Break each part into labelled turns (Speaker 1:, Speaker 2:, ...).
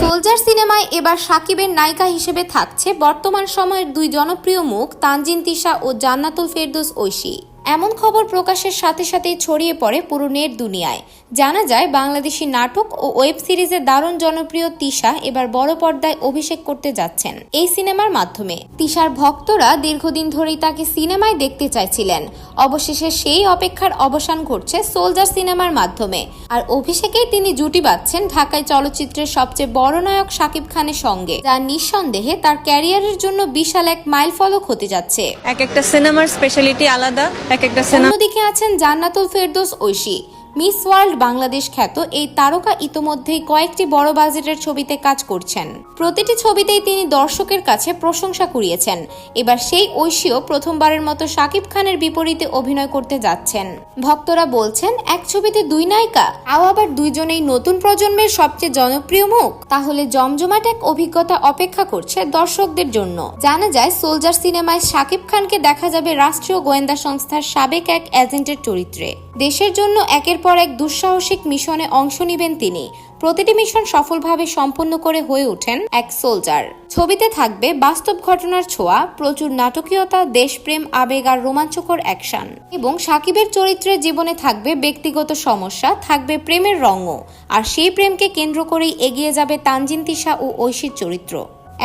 Speaker 1: Soldier সিনেমায় এবার সাকিবের নায়িকা হিসেবে থাকছে বর্তমান সময়ের দুই জনপ্রিয় মুখ তানজিন তিশা ও জান্নাতুল ফেরদোস ঐশী। এমন খবর প্রকাশের সাথে সাথেই ছড়িয়ে পড়ে পুরো নেট দুনিয়ায়। জানা যায়, বাংলাদেশি নাটক ও ওয়েব সিরিজে দারুণ জনপ্রিয় তিশা এবার বড় পর্দায় অভিষেক করতে যাচ্ছেন এই সিনেমার মাধ্যমে। তিশার ভক্তরা দীর্ঘদিন ধরেই তাকে সিনেমায় দেখতে চাইছিলেন। অবশেষে সেই অপেক্ষার অবসান ঘটছে সোলজার সিনেমার মাধ্যমে। আর অভিষেকেই তিনি জুটি বাঁধছেন ঢাকায় চলচ্চিত্রের সবচেয়ে বড় নায়ক শাকিব খানের সঙ্গে, যা নিঃসন্দেহে তার ক্যারিয়ারের জন্য বিশাল এক মাইল ফলক হতে যাচ্ছে।
Speaker 2: এক একটা সিনেমার স্পেশালিটি আলাদা এক একটা সেনা
Speaker 1: অন্যদিকে আছেন জান্নাতুল ফেরদোস ঐশী। মিস ওয়ার্ল্ড বাংলাদেশ খ্যাত এই তারকা ইতোমধ্যেই কয়েকটি বড় বাজেটের ছবিতে কাজ করছেন। প্রতিটি ছবিতেই তিনি দর্শকের কাছে প্রশংসা কুড়িয়েছেন। এবার সেই ঐশীও প্রথমবারের মতো শাকিব খানের বিপরীতে অভিনয় করতে যাচ্ছেন। ভক্তরা বলছেন, এক ছবিতে দুই নায়িকা তাও আবার দুইজনেই নতুন প্রজন্মের সবচেয়ে জনপ্রিয় মুখ। তাহলে জমজমাট এক অভিজ্ঞতা অপেক্ষা করছে দর্শকদের জন্য। জানা যায়, সোলজার সিনেমায় শাকিব খানকে দেখা যাবে রাষ্ট্রীয় গোয়েন্দা সংস্থার সাবেক এক এজেন্টের চরিত্রে। দেশের জন্য একের পর এক দুঃসাহসিক মিশনে অংশ নেবেন তিনি। প্রতিটি মিশন সফলভাবে সম্পন্ন করে হয়ে ওঠেন এক সোলজার। ছবিতে থাকবে বাস্তব ঘটনার ছোঁয়া, প্রচুর নাটকীয়তা, দেশপ্রেম, আবেগ আর রোমাঞ্চকর অ্যাকশন। এবং সাকিবের চরিত্রের জীবনে থাকবে ব্যক্তিগত সমস্যা, থাকবে প্রেমের রঙও। আর সেই প্রেমকে কেন্দ্র করেই এগিয়ে যাবে তানজিন তিশা ও ঐশীর চরিত্র।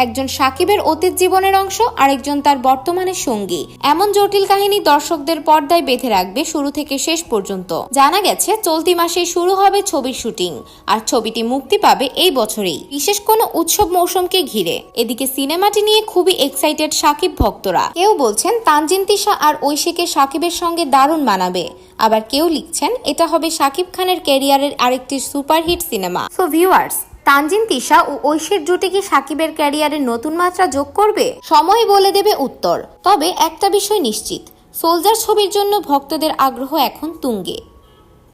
Speaker 1: একজন সাকিবের অতীত জীবনের অংশ, আরেকজন তার বর্তমানের সঙ্গী। এমন জটিল কাহিনী দর্শকদের পর্দায় বেঁধে রাখবে শুরু থেকে শেষ পর্যন্ত। জানা গেছে, চলতি মাসে শুরু হবে ছবির শুটিং, আর ছবিটি মুক্তি পাবে এই বছরেই। বিশেষ কোনো উৎসব মৌসুমকে ঘিরে। এদিকে সিনেমাটি নিয়ে খুবই এক্সাইটেড সাকিব ভক্তরা। কেউ বলছেন, তানজিন তিশা আর ঐশীকে সাকিবের সঙ্গে দারুণ মানাবে। আবার কেউ লিখছেন, এটা হবে সাকিব খানের ক্যারিয়ারের আরেকটি superhit cinema. So viewers Tanjin, Tisha ও ঐশীর জুটি কি সাকিবের ক্যারিয়ারে নতুন মাত্রা যোগ করবে? সময় বলে দেবে উত্তর। তবে একটা বিষয় নিশ্চিত, সোলজার ছবির জন্য ভক্তদের আগ্রহ এখন তুঙ্গে।